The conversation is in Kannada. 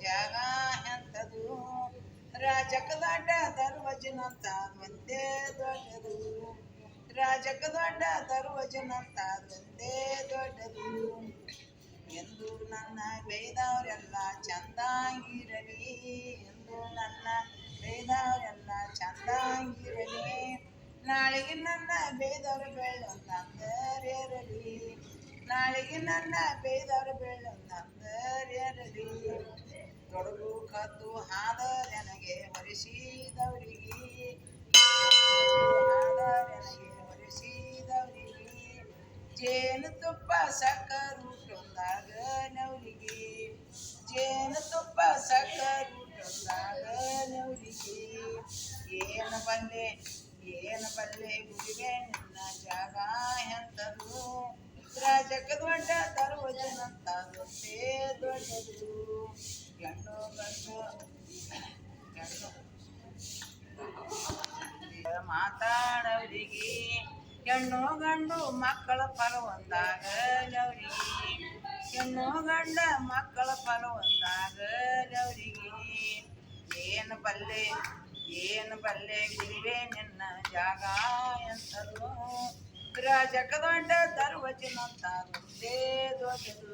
ಜಾಗ ಎಂಥದು ರಾಜಕದಾಟ ದರ್ವಜನಂತ ಒಂದೇ ದೊಡ್ಡದು. ರಾಜಕದಾಟ ದರ್ವಜನಂತ ಒಂದೇ ದೊಡ್ಡದು. ಎಂದು ನನ್ನ ಬೇದವರೆಲ್ಲ ಚಂದಾಗಿರಲಿ, ಎಂದು ನನ್ನ ಬೇದವರೆಲ್ಲ ಚಂದಾಗಿರಲಿ. ನಾಳೆಗೆ ನನ್ನ ಬೇದವರು ಬೆಳ್ಳ ಅಂದರೆ ನಾಳೆಗೆ ನನ್ನ ಬೇದವರು ಬೆಳ್ಳ ತೊಡಗು ಕದ್ದು ಹಾದ ನನಗೆ ಹೊರಿಸಿದವರಿಗೆ. ನನಗೆ ಹೊರಿಸಿದವರಿಗೆ. ಜೇನು ತುಪ್ಪ ಸಕ್ಕರು ನವರಿಗೆ ಜೇನು ತುಪ್ಪ ಸಕ್ಕರು ನವರಿಗೆ ಏನು ಬಲ್ಲೆ ಏನು ಬಲ್ಲೆ ಗುಡಿಗೆ ನಿನ್ನ ಜಾಗ ಎಂತದು? ರಾಜಕ ದೊಡ್ಡ ತರುವ ಜನಂತ ದೊಡ್ಡದು. ಮಾತಾಡವರಿಗೆ ಹೆಣ್ಣು ಗಂಡು ಮಕ್ಕಳ ಫಲ ಒಂದಾಗ ಅವರಿಗೆ ಹೆಣ್ಣು ಗಂಡ ಮಕ್ಕಳ ಫಲ ಒಂದಾಗ ಅವರಿಗೆ ಏನು ಬಲ್ಲೆ ಏನು ಬಲ್ಲೆ ಗುರಿವೆ ನಿನ್ನ ಜಾಗ ಎಂತದು ರಾಜಕ ದೊಡ್ಡ ದರ್ವಚನಂತ ದೊಡ್ಡೇ ದೊಡ್ಡದು